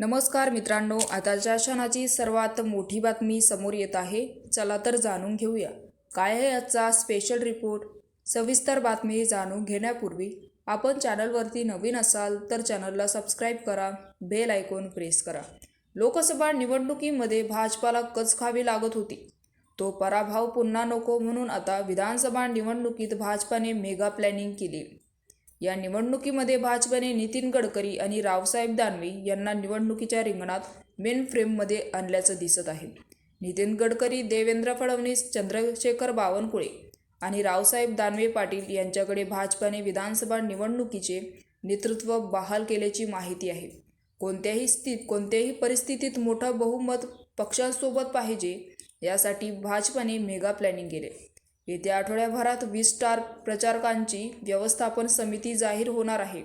नमस्कार मित्रांनो आताच्या क्षणाची सर्वात मोठी बातमी समोर येत आहे. चला तर जाणून घेऊया. काय आहे आजचा स्पेशल रिपोर्ट सविस्तर बातमी जाणून घेण्यापूर्वी आपण चॅनलवरती नवीन असाल तर चॅनलला सबस्क्राईब करा बेल आयकॉन प्रेस करा. लोकसभा निवडणुकीमध्ये भाजपाला कच खावी लागत होती. तो पराभव पुन्हा नको म्हणून आता विधानसभा निवडणुकीत भाजपाने मेगा प्लॅनिंग केली. या निवडणुकीमध्ये भाजपने नितीन गडकरी आणि रावसाहेब दानवे यांना निवडणुकीच्या रिंगणात मेन फ्रेममध्ये आणल्याचं दिसत आहे. नितीन गडकरी देवेंद्र फडणवीस चंद्रशेखर बावनकुळे आणि रावसाहेब दानवे पाटील यांच्याकडे भाजपाने विधानसभा निवडणुकीचे नेतृत्व बहाल केल्याची माहिती आहे. कोणत्याही स्थित कोणत्याही परिस्थितीत मोठं बहुमत पक्षांसोबत पाहिजे यासाठी भाजपाने मेगा प्लॅनिंग केले. येत्या आठवड्याभरात वीस स्टार प्रचारकांची व्यवस्थापन समिती जाहीर होणार आहे.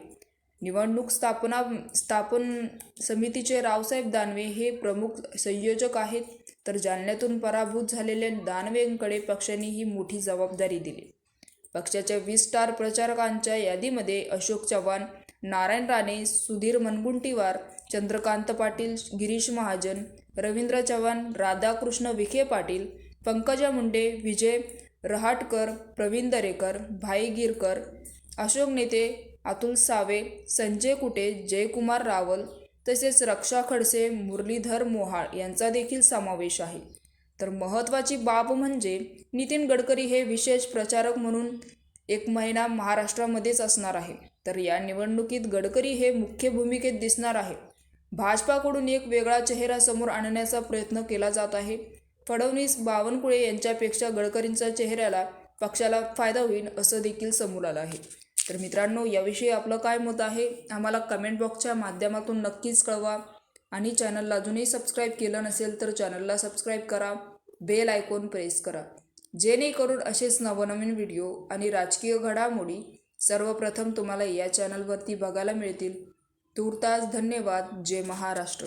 निवडणूक स्थापना स्थापन समितीचे रावसाहेब दानवे हे प्रमुख संयोजक आहेत. तर जालन्यातून पराभूत झालेल्या दानवेंकडे पक्षाने ही मोठी जबाबदारी दिली. पक्षाच्या वीस स्टार प्रचारकांच्या यादीमध्ये अशोक चव्हाण नारायण राणे सुधीर मनगुंटीवार चंद्रकांत पाटील गिरीश महाजन रवींद्र चव्हाण राधाकृष्ण विखे पाटील पंकजा मुंडे विजय रहाटकर प्रवीण दरेकर भाई गिरकर अशोक नेते अतुल सावे संजय कुटे जयकुमार रावल तसेच रक्षा खडसे मुरलीधर मोहाळ यांचा देखील समावेश आहे. तर महत्त्वाची बाब म्हणजे नितीन गडकरी हे विशेष प्रचारक म्हणून एक महिना महाराष्ट्रामध्येच असणार आहे. तर या निवडणुकीत गडकरी हे मुख्य भूमिकेत दिसणार आहे. भाजपाकडून एक वेगळा चेहरा समोर आणण्याचा प्रयत्न केला जात आहे. फडणवीस बावनकुळे यांच्यापेक्षा गडकरींच्या चेहऱ्याला पक्षाला फायदा होईल असं देखील समोर आलं आहे. तर मित्रांनो याविषयी आपलं काय मत आहे? आम्हाला कमेंट बॉक्सच्या माध्यमातून नक्कीच कळवा. आणि चॅनलला अजूनही सबस्क्राईब केलं नसेल तर चॅनलला सबस्क्राईब करा. बेल आयकॉन प्रेस करा. जेणेकरून असेच नवनवीन व्हिडिओ आणि राजकीय घडामोडी सर्वप्रथम तुम्हाला या चॅनलवरती बघायला मिळतील. तूर्तास धन्यवाद. जय महाराष्ट्र.